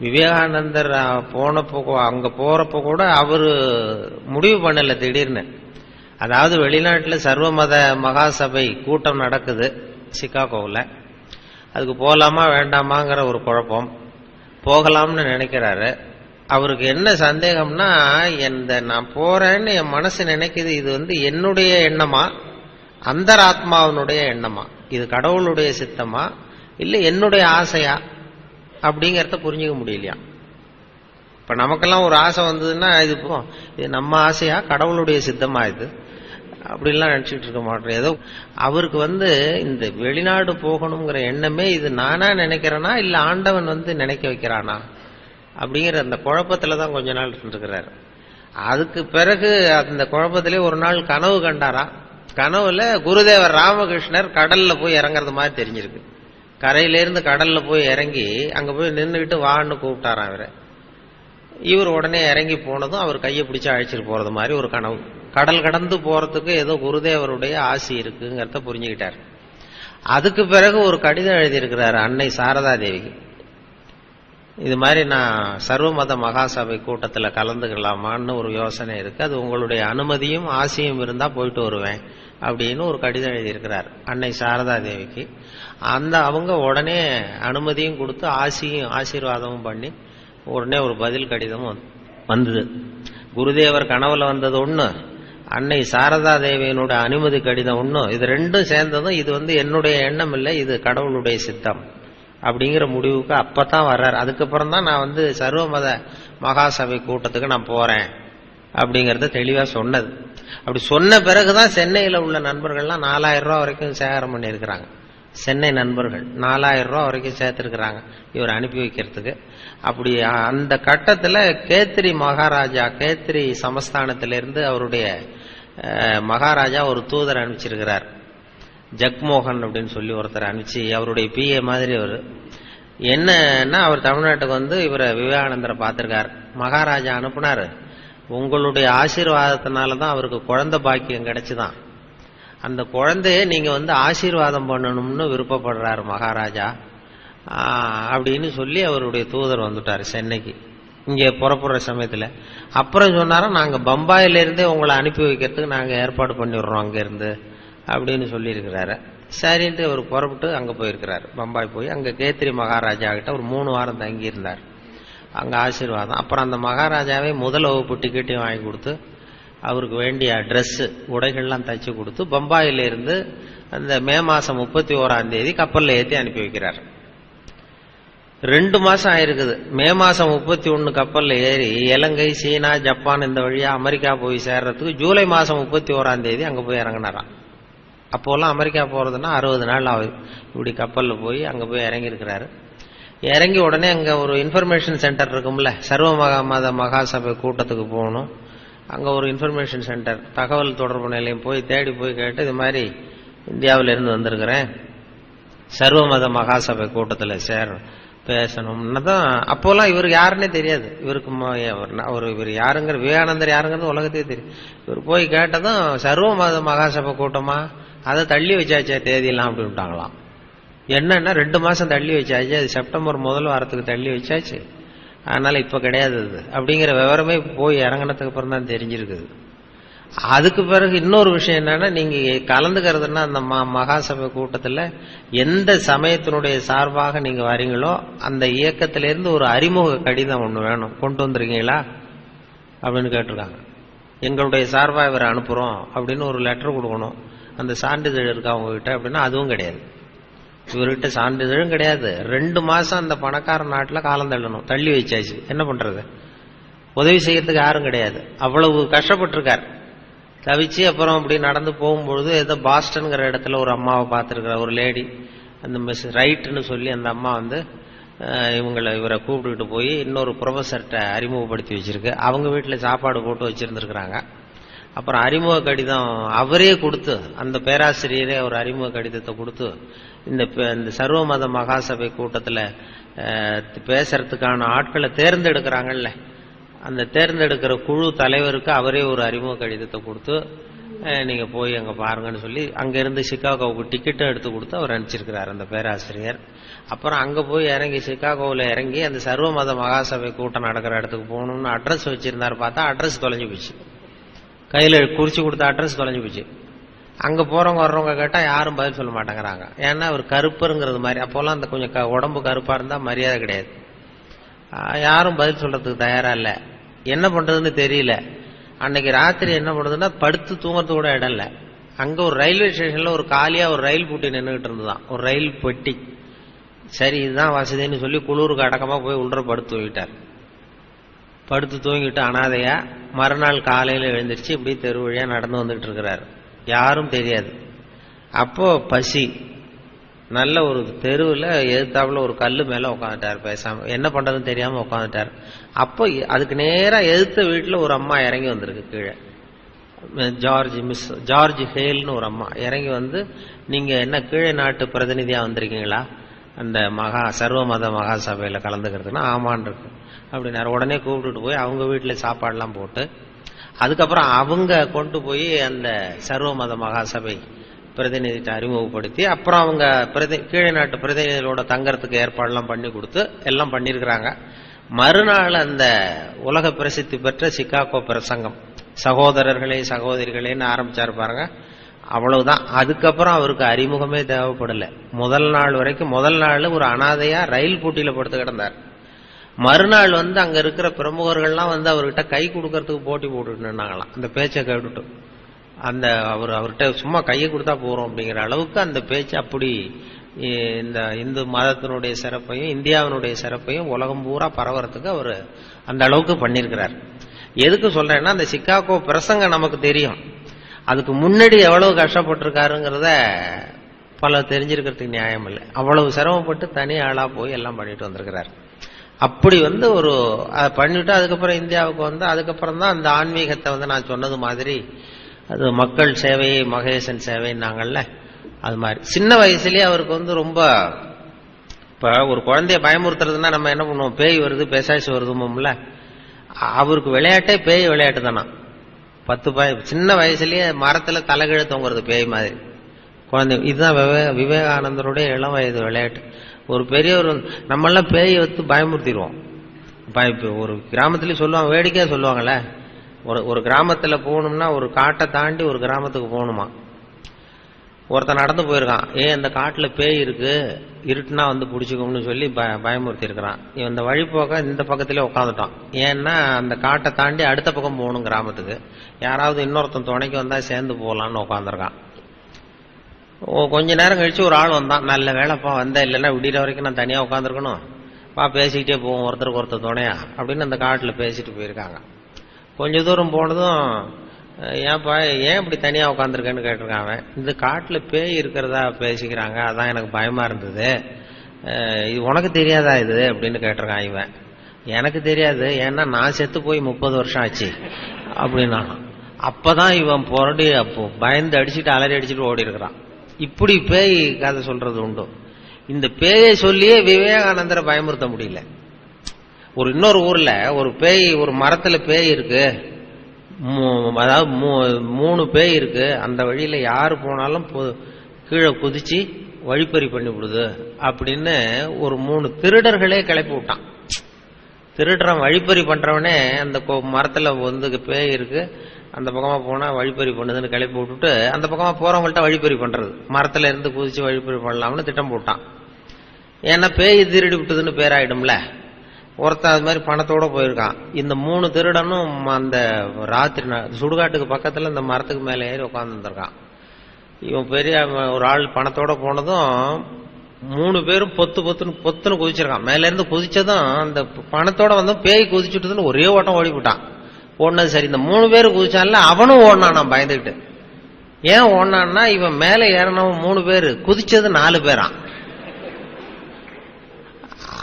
விவேகானந்தர் போனப்போ அங்கே போகிறப்போ கூட அவர் முடிவு பண்ணலை திடீர்னு. அதாவது வெளிநாட்டில் சர்வமத மகாசபை கூட்டம் நடக்குது சிக்காகோவில். அதுக்கு போகலாமா வேண்டாமாங்கிற ஒரு குழப்பம். போகலாம்னு நினைக்கிறாரு. அவருக்கு என்ன சந்தேகம்னா இந்த நான் போகிறேன்னு என் மனசு நினைக்குது இது வந்து என்னுடைய எண்ணமா? அந்தராத்மாவினுடைய எண்ணமா? இது கடவுளுடைய சித்தமா? இல்லை என்னுடைய ஆசையா? அப்படிங்கிறத புரிஞ்சுக்க முடியலையா? இப்ப நமக்கெல்லாம் ஒரு ஆசை வந்ததுன்னா இது இப்போ இது நம்ம ஆசையா? கடவுளுடைய சித்தமா இது? அப்படின்லாம் நினச்சிட்டு இருக்க மாட்டோம். ஏதோ அவருக்கு வந்து இந்த வெளிநாடு போகணுங்கிற எண்ணமே இது நானா நினைக்கிறேனா? இல்லை ஆண்டவன் வந்து நினைக்க வைக்கிறானா? அப்படிங்கிற அந்த குழப்பத்துல தான் கொஞ்ச நாள் இருக்கிறாரு அதுக்கு பிறகு அந்த குழப்பத்திலே ஒரு நாள் கனவு கண்டாரா? கனவுல குருதேவர் ராமகிருஷ்ணர் கடல்ல போய் இறங்குறது மாதிரி தெரிஞ்சிருக்கு. கரையிலேருந்து கடல்ல போய் இறங்கி அங்க போய் நின்றுக்கிட்டு வான்னு கூப்பிட்டாராம் அவரை இவர் உடனே இறங்கி போனதும் அவர் கையை பிடிச்சு அழைச்சிட்டு போறது மாதிரி ஒரு கனவு. கடல் கடந்து போறதுக்கு ஏதோ குருதேவருடைய ஆசி இருக்குங்கிறத புரிஞ்சுக்கிட்டார். அதுக்கு பிறகு ஒரு கடிதம் எழுதியிருக்கிறார் அன்னை சாரதா தேவிக்கு. இது மாதிரி நான் சர்வமத மகாசபை கூட்டத்தில் கலந்துக்கலாமான்னு ஒரு யோசனை இருக்கு. அது உங்களுடைய அனுமதியும் ஆசையும் இருந்தால் போயிட்டு வருவேன் அப்படின்னு ஒரு கடிதம் எழுதியிருக்கிறார் அன்னை சாரதா தேவிக்கு. அந்த அவங்க உடனே அனுமதியும் கொடுத்து ஆசியும் ஆசீர்வாதமும் பண்ணி உடனே ஒரு பதில் கடிதமும் வந்தது. குருதேவர் கனவுல வந்தது ஒண்ணு அன்னை சாரதா தேவியினுடைய அனுமதி கடிதம் ஒண்ணு. இது ரெண்டும் சேர்ந்ததும் இது வந்து என்னுடைய எண்ணம் இல்லை இது கடவுளுடைய சித்தம். அப்படிங்கிற முடிவுக்கு அப்பதான் வர்றார். அதுக்கப்புறம் தான் நான் வந்து சர்வமத மகாசபை கூட்டத்துக்கு நான் போறேன் அப்படிங்கறத தெளிவா சொன்னது. அப்படி சொன்ன பிறகுதான் சென்னையில உள்ள நண்பர்கள்லாம் நாலாயிரம் ரூபா வரைக்கும் சேகரம் பண்ணியிருக்கிறாங்க. சென்னை நண்பர்கள் நாலாயிரம் ரூபா வரைக்கும் சேர்த்துருக்குறாங்க இவர் அனுப்பி வைக்கிறதுக்கு. அப்படி அந்த கட்டத்தில் கேத்திரி மகாராஜா கேத்திரி சமஸ்தானத்திலிருந்து அவருடைய மகாராஜா ஒரு தூதர் அனுப்பிச்சிருக்கிறார். ஜக்மோகன் அப்படின்னு சொல்லி ஒருத்தர் அனுப்பிச்சு அவருடைய பிஏ மாதிரி அவர். என்னன்னா அவர் தமிழ்நாட்டுக்கு வந்து இவரை விவேகானந்தரை பார்த்துருக்கார். மகாராஜா அனுப்புனார். உங்களுடைய ஆசீர்வாதத்தினால தான் அவருக்கு குழந்தை பாக்கியம் கிடைச்சிதான். அந்த குழந்தைய நீங்கள் வந்து ஆசீர்வாதம் பண்ணணும்னு விருப்பப்படுறாரு மகாராஜா. அப்படின்னு சொல்லி அவருடைய தூதர் வந்துட்டார் சென்னைக்கு. இங்கே புறப்படுற சமயத்தில். அப்புறம் சொன்னாரா நாங்கள் பம்பாயிலேருந்தே உங்களை அனுப்பி வைக்கிறதுக்கு நாங்கள் ஏற்பாடு பண்ணிடுறோம் அங்கேருந்து. அப்படின்னு சொல்லியிருக்கிறாரு. சரின்ட்டு அவர் புறப்பட்டு அங்கே போயிருக்கிறார். பம்பாய் போய் அங்கே கேத்திரி மகாராஜா கிட்ட ஒரு மூணு வாரம் தங்கியிருந்தார். அங்கே ஆசீர்வாதம். அப்புறம் அந்த மகாராஜாவே முதல் வகுப்பு டிக்கெட்டையும் வாங்கி கொடுத்து அவருக்கு வேண்டிய ட்ரெஸ்ஸு உடைகள்லாம் தைச்சி கொடுத்து பம்பாயிலிருந்து அந்த மே மாதம் முப்பத்தி ஓராம் தேதி கப்பலில் ஏற்றி அனுப்பி வைக்கிறார். ரெண்டு மாதம் ஆயிருக்குது. மே மாதம் முப்பத்தி ஒன்று கப்பலில் ஏறி இலங்கை சீனா ஜப்பான் இந்த வழியாக அமெரிக்கா போய் சேர்றதுக்கு ஜூலை மாதம் முப்பத்தி ஓராம் தேதி போய் இறங்கினாரான் அப்போல்லாம் அமெரிக்கா போகிறதுனா அறுபது நாள் ஆகுது. இப்படி கப்பலில் போய் அங்கே போய் இறங்கியிருக்கிறாரு. இறங்கி உடனே அங்கே ஒரு இன்ஃபர்மேஷன் சென்டர் இருக்கும்ல சர்வ மகா மத மகாசபை கூட்டத்துக்கு போகணும். அங்கே ஒரு இன்ஃபர்மேஷன் சென்டர் தகவல் தொடர்பு நிலையம் போய் தேடி போய் கேட்டு இது மாதிரி இந்தியாவிலேருந்து வந்திருக்கிறேன். சர்வ மத மகாசபை கூட்டத்தில் சேரணும் பேசணும்னு தான். அப்போல்லாம் இவருக்கு யாருன்னே தெரியாது. இவருக்கு அவர் இவர் யாருங்கிற விவேகானந்தர் யாருங்கிறது உலகத்தையே தெரியும். இவர் போய் கேட்டதும் சர்வ மத மகாசபை கூட்டமாக அதை தள்ளி வச்சாச்சே தேதியெல்லாம் அப்படின்ட்டாங்களாம் என்னன்னா ரெண்டு மாசம் தள்ளி வச்சாச்சு அது செப்டம்பர் முதல் வாரத்துக்கு தள்ளி வச்சாச்சு. அதனால இப்போ கிடையாது அது. அப்படிங்கிற விவரமே போய் இறங்கினதுக்கு அப்புறம் தான் தெரிஞ்சிருக்குது. அதுக்கு பிறகு இன்னொரு விஷயம் என்னன்னா நீங்க கலந்துக்கிறதுன்னா அந்த ம- மகாசபை கூட்டத்தில் எந்த சமயத்தினுடைய சார்பாக நீங்க வரீங்களோ அந்த இயக்கத்திலேருந்து ஒரு அறிமுக கடிதம் ஒன்று வேணும். கொண்டு வந்துருக்கீங்களா? அப்படின்னு கேட்டிருக்காங்க. எங்களுடைய சார்பாக இவரை அனுப்புறோம் அப்படின்னு ஒரு லெட்டர் கொடுக்கணும். அந்த சான்றிதழ் இருக்கா உங்ககிட்ட அப்படின்னா அதுவும் கிடையாது. இவர்கிட்ட சான்றிதழும் கிடையாது. ரெண்டு மாசம் அந்த பணக்கார நாட்டில் காலம் தள்ளணும். தள்ளி வச்சாச்சு. என்ன பண்றது? உதவி செய்யறதுக்கு யாரும் கிடையாது. அவ்வளவு கஷ்டப்பட்டிருக்கார். தவிச்சு அப்புறம் அப்படி நடந்து போகும்பொழுது ஏதோ பாஸ்டனுங்கிற இடத்துல ஒரு அம்மாவை பார்த்துருக்குற ஒரு லேடி அந்த மிஸ் ரைட்டுன்னு சொல்லி அந்த அம்மா வந்து இவங்களை இவரை கூப்பிட்டுக்கிட்டு போய் இன்னொரு ப்ரொஃபஸர்கிட்ட அறிமுகப்படுத்தி வச்சிருக்கு. அவங்க வீட்டில் சாப்பாடு போட்டு வச்சுருந்துருக்குறாங்க. அப்புறம் அறிமுக கடிதம் அவரே கொடுத்து அந்த பேராசிரியரே ஒரு அறிமுக கடிதத்தை கொடுத்து இந்த பே- இந்த சர்வ மத மகாசபை கூட்டத்தில் பேசுறதுக்கான ஆட்களை தேர்ந்தெடுக்கிறாங்கல்ல அந்த தேர்ந்தெடுக்கிற குழு தலைவருக்கு அவரே ஒரு அறிமுக கடிதத்தை கொடுத்து நீங்கள் போய் அங்கே பாருங்கன்னு சொல்லி அங்கேருந்து சிக்காகோவுக்கு டிக்கெட்டும் எடுத்து கொடுத்து அவர் அனுப்பிச்சிருக்கிறார் அந்த பேராசிரியர். அப்புறம் அங்கே போய் இறங்கி சிக்காகோவில் இறங்கி அந்த சர்வ மத மகாசபை கூட்டம் நடக்கிற இடத்துக்கு போகணும்னு அட்ரஸ் வச்சுருந்தார் பார்த்தா அட்ரஸ் தொலைஞ்சு போச்சு. கையில் குறிச்சு கொடுத்த அட்ரஸ் தொலைஞ்சு போச்சு. அங்கே போகிறவங்க வர்றவங்க கேட்டால் யாரும் பதில் சொல்ல மாட்டேங்கிறாங்க. ஏன்னா அவர் கருப்புங்கிறது மாதிரி. அப்போல்லாம் அந்த கொஞ்சம் க- உடம்பு கருப்பாக இருந்தால் மரியாதை கிடையாது. யாரும் பதில் சொல்கிறதுக்கு தயாராக இல்லை. என்ன பண்ணுறதுன்னு தெரியல. அன்னைக்கு ராத்திரி என்ன பண்ணுறதுன்னா படுத்து தூங்குறது கூட இடம் இல்லை. அங்கே ஒரு ரயில்வே ஸ்டேஷனில் ஒரு காலியாக ஒரு ரயில் பூட்டி நின்றுக்கிட்டு இருந்ததுதான். ஒரு ரயில் பெட்டி. சரி இதுதான் வசதின்னு சொல்லி குளிருக்கு அடக்கமாக போய் உள்ள படுத்து போயிட்டார் படுத்து தூங்கிட்டு அனாதையா மறுநாள் காலையில் எழுந்திருச்சு இப்படி தெரு வழியாக நடந்து வந்துட்டு இருக்கிறார் யாரும் தெரியாது. அப்போ பசி. நல்ல ஒரு தெருவில் எதிர்த்தாப்புல ஒரு கல் மேலே உட்காந்துட்டார் பேசாம. என்ன பண்றதுன்னு தெரியாம உட்காந்துட்டார் அப்போ அதுக்கு நேராக எதிர்த்த வீட்டில் ஒரு அம்மா இறங்கி வந்திருக்கு கீழே. ஜார்ஜ் மிஸ் ஜார்ஜ் ஹேல்னு ஒரு அம்மா இறங்கி வந்து நீங்கள் என்ன கீழே நாட்டு பிரதிநிதியாக வந்திருக்கீங்களா? அந்த மகா சர்வ மத மகா சபையில் கலந்துக்கிறதுனா ஆமான் இருக்கு. அப்படின்னாரு. உடனே கூப்பிட்டுட்டு போய் அவங்க வீட்டில் சாப்பாடெலாம் போட்டு அதுக்கப்புறம் அவங்க கொண்டு போய் அந்த சர்வ மத மகாசபை பிரதிநிதிட்ட அறிமுகப்படுத்தி அப்புறம் அவங்க பிரதி கீழே நாட்டு பிரதிநிதிகளோட தங்கறதுக்கு ஏற்பாடெல்லாம் பண்ணி கொடுத்து எல்லாம் பண்ணியிருக்கிறாங்க மறுநாள் அந்த உலக பிரசித்தி பெற்ற சிகாகோ பிரசங்கம். சகோதரர்களே சகோதரிகளேன்னு ஆரம்பிச்சாரு பாருங்க. அவ்வளவுதான். அதுக்கப்புறம் அவருக்கு அறிமுகமே தேவைப்படலை. முதல் நாள் வரைக்கும் முதல் நாள் ஒரு அனாதையா ரயில் போட்டியில படுத்து கிடந்தார். மறுநாள் வந்து அங்க இருக்கிற பிரமுகர்கள்லாம் வந்து அவர்கிட்ட கை கொடுக்கறதுக்கு போட்டி போட்டுட்டு நின்னாங்களாம். அந்த பேச்சை கேட்டுட்டு. அந்த அவர் அவர்கிட்ட சும்மா கையை கொடுத்தா போறோம் அப்படிங்கிற அளவுக்கு அந்த பேச்சு அப்படி இந்த இந்து மதத்தினுடைய சிறப்பையும் இந்தியாவினுடைய சிறப்பையும் உலகம் பூரா பரவறதுக்கு அவர் அந்த அளவுக்கு பண்ணியிருக்கிறார். எதுக்கு சொல்றேன்னா அந்த சிக்காகோ பிரசங்கம் நமக்கு தெரியும். அதுக்கு முன்னாடி எவ்வளவு கஷ்டப்பட்டிருக்காருங்கிறத பல தெரிஞ்சிருக்கிறதுக்கு நியாயம் இல்லை. அவ்வளவு சிரமப்பட்டு தனி ஆளா போய் எல்லாம் பண்ணிட்டு வந்திருக்கிறார். அப்படி வந்து ஒரு அதை பண்ணிட்டு அதுக்கப்புறம் இந்தியாவுக்கு வந்து அதுக்கப்புறம் தான் அந்த ஆன்மீகத்தை வந்து நான் சொன்னது மாதிரி அது மக்கள் சேவை மகேசன் சேவைன்னாங்கல்ல அது மாதிரி. சின்ன வயசுலேயே அவருக்கு வந்து ரொம்ப இப்போ ஒரு குழந்தைய பயமுறுத்துறதுன்னா நம்ம என்ன பண்ணுவோம்? பேய் வருது பேசாச்சு வருதுமோம்ல அவருக்கு விளையாட்டே பேய் விளையாட்டு தானா. பத்து பய சின்ன வயசுலேயே மரத்தில் தலைகீழ தொங்குறது பேய் மாதிரி. குழந்தை இதுதான் விவே- விவேகானந்தருடைய இளம் வயது விளையாட்டு. ஒரு பெரியவர் நம்மளாம் நம்மெல்லாம் பேயை வைத்து பயமுறுத்திடுவோம். இப்போ ஒரு கிராமத்துலேயும் சொல்லுவாங்க வேடிக்கையாக சொல்லுவாங்கள்ல ஒரு ஒரு கிராமத்தில் போகணும்னா ஒரு காட்டை தாண்டி ஒரு கிராமத்துக்கு போகணுமா? ஒருத்தன் நடந்து போயிருக்கான் ஏன் இந்த காட்டில் பேய் இருக்குது இருட்டுனா வந்து பிடிச்சிக்கோம்னு சொல்லி ப பயமுறுத்தி இருக்கிறான் இவன் இந்த வழிபோக்க இந்த பக்கத்திலே உட்காந்துட்டான் ஏன்னா அந்த காட்டை தாண்டி அடுத்த பக்கம் போகணும் கிராமத்துக்கு. யாராவது இன்னொருத்தன் துணைக்கு வந்தால் சேர்ந்து போகலான்னு உட்காந்துருக்கான் கொஞ்ச நேரம் கழிச்சு ஒரு ஆள் வந்தான். நல்ல வேலைப்பா வந்த இல்லைன்னா விடிகிற வரைக்கும் நான் தனியாக உட்காந்துருக்கணும் பா பேசிக்கிட்டே போவோம் ஒருத்தருக்கு ஒருத்தர் துணையா அப்படின்னு அந்த காட்டில் பேசிட்டு போயிருக்காங்க. கொஞ்ச தூரம் போனதும் ஏன்ப்பா ஏன் இப்படி தனியாக உட்காந்துருக்கேன்னு கேட்டிருக்கான் அவன். இந்த காட்டில் பேய் இருக்கிறதா பேசிக்கிறாங்க அதான் எனக்கு பயமாக இருந்தது. இது உனக்கு தெரியாதா இது? அப்படின்னு கேட்டிருக்கான் இவன். எனக்கு தெரியாது ஏன்னா நான் செத்து போய் முப்பது வருஷம் ஆச்சு அப்படின்னா அப்பதான் இவன் புரடி அப்போ பயந்து அடிச்சுட்டு அலறி அடிச்சுட்டு ஓடி இருக்கிறான் இப்படி பேய் கதை சொல்றது உண்டு. இந்த பேயை சொல்லியே விவேகானந்தரை பயமுறுத்த முடியல. ஒரு இன்னொரு ஊர்ல ஒரு பேய் ஒரு மரத்துல பேய் இருக்கு. அதாவது மூ- மூணு பேய் இருக்கு. அந்த வழியில யாரு போனாலும் பொ- கீழே குதிச்சு வழிப்பறி பண்ணி விடுது அப்படின்னு ஒரு மூணு திருடர்களே கிளப்பி விட்டான். திருடுறான் வழிப்பறி பண்றவனே அந்த மரத்துல வந்து பேய் இருக்கு. அந்த பக்கமாக போனால் வழிப்பறி பண்ணுதுன்னு கிளப்பி விட்டுட்டு அந்த பக்கமாக போகிறவங்கள்ட்ட வழிப்பறி பண்ணுறது மரத்தில் இருந்து குதித்து வழிப்பறி பண்ணலாம்னு திட்டம் போட்டான். ஏன்னா பேய் திருடி விட்டதுன்னு பேராயிடும்ல. ஒருத்தன் அது மாதிரி பணத்தோட போயிருக்கான். இந்த மூணு திருடனும் அந்த ராத்திரி சுடுகாட்டுக்கு பக்கத்தில் இந்த மரத்துக்கு மேலே ஏறி உட்காந்துருக்கான் இவன் பெரிய ஒரு ஆள் பணத்தோட போனதும் மூணு பேரும் பொத்து பொத்துன்னு பொத்துன்னு குதிச்சிருக்கான். மேலேருந்து குதிச்சதும் அந்த பணத்தோட வந்து பேய் குதிச்சுட்டுதுன்னு ஒரே ஓட்டம் ஓடிவிட்டான் ஓடினது சரி. இந்த மூணு பேர் குதிச்சான்ல அவனும் ஓடினான் நான் பயந்துக்கிட்டு ஏன் ஓடினான்னா இவன் மேல ஏறினவன் மூணு பேர். குதிச்சது நாலு பேரான்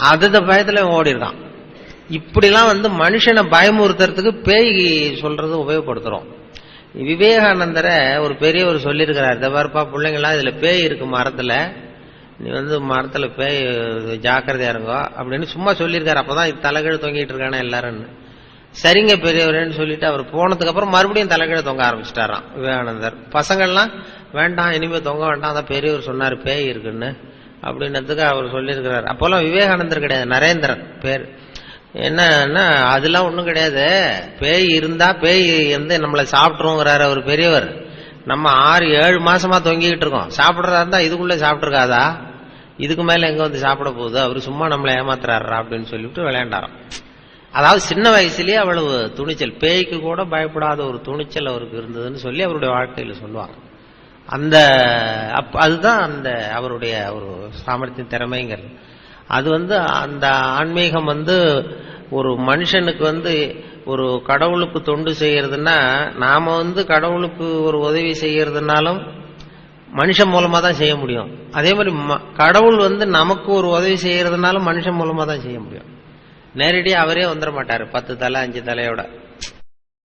அந்த பயத்துல ஓடிருக்கான். இப்படிலாம் வந்து மனுஷனை பயமுறுத்துறதுக்கு பேய் சொல்றது உபயோகப்படுத்துறோம். விவேகானந்தரை ஒரு பெரியவர் சொல்லியிருக்கிறார் இந்த பாருப்பா பிள்ளைங்களாம் இதுல பேய் இருக்கு மரத்துல. நீ வந்து மரத்துல பேய் ஜாக்கிரதையா இருங்கோ அப்படின்னு சும்மா சொல்லியிருக்காரு. அப்பதான் இது தலைகீழ் தொங்கிட்டு இருக்கானே எல்லாருன்னு. சரிங்க பெரியவரேன்னு சொல்லிட்டு அவர் போனதுக்கு அப்புறம் மறுபடியும் தலைகீழ தொங்க ஆரம்பிச்சிட்டாராம் விவேகானந்தர். பசங்கள்லாம் வேண்டாம் இனிமே தொங்க வேண்டாம் அதான் பெரியவர் சொன்னார் பேய் இருக்குன்னு அப்படின்னதுக்கு அவர் சொல்லியிருக்கிறார். அப்போல்லாம் விவேகானந்தர் கிடையாது நரேந்திரன் பேர். என்னன்னா அதெல்லாம் ஒன்றும் கிடையாது. பேய் இருந்தா பேய் வந்து நம்மளை சாப்பிட்ருங்கிறார் அவர் பெரியவர். நம்ம ஆறு ஏழு மாசமா தொங்கிக்கிட்டு இருக்கோம். சாப்பிட்றதா இருந்தா இதுக்குள்ளே சாப்பிட்ருக்காதா இதுக்கு மேலே எங்கே வந்து சாப்பிட போகுது? அவர் சும்மா நம்மளை ஏமாத்துறாரா அப்படின்னு சொல்லிவிட்டு விளையாண்டாராம். அதாவது சின்ன வயசுலேயே அவ்வளவு துணிச்சல். பேய்க்கு கூட பயப்படாத ஒரு துணிச்சல் அவருக்கு இருந்ததுன்னு சொல்லி அவருடைய வாழ்க்கையில் சொல்லுவாங்க. அந்த அப் அதுதான் அந்த அவருடைய ஒரு சாமர்த்திய திறமைங்கிறது. அது வந்து அந்த ஆன்மீகம் வந்து ஒரு மனுஷனுக்கு வந்து ஒரு கடவுளுக்கு தொண்டு செய்யறதுன்னா நாம் வந்து கடவுளுக்கு ஒரு உதவி செய்யறதுனாலும் மனுஷன் மூலமாக தான் செய்ய முடியும். அதே மாதிரி ம- கடவுள் வந்து நமக்கு ஒரு உதவி செய்யறதுனாலும் மனுஷன் மூலமாக தான் செய்ய முடியும். நேரடியாக அவரே வந்துட மாட்டார். பத்து தலை அஞ்சு தலையோட.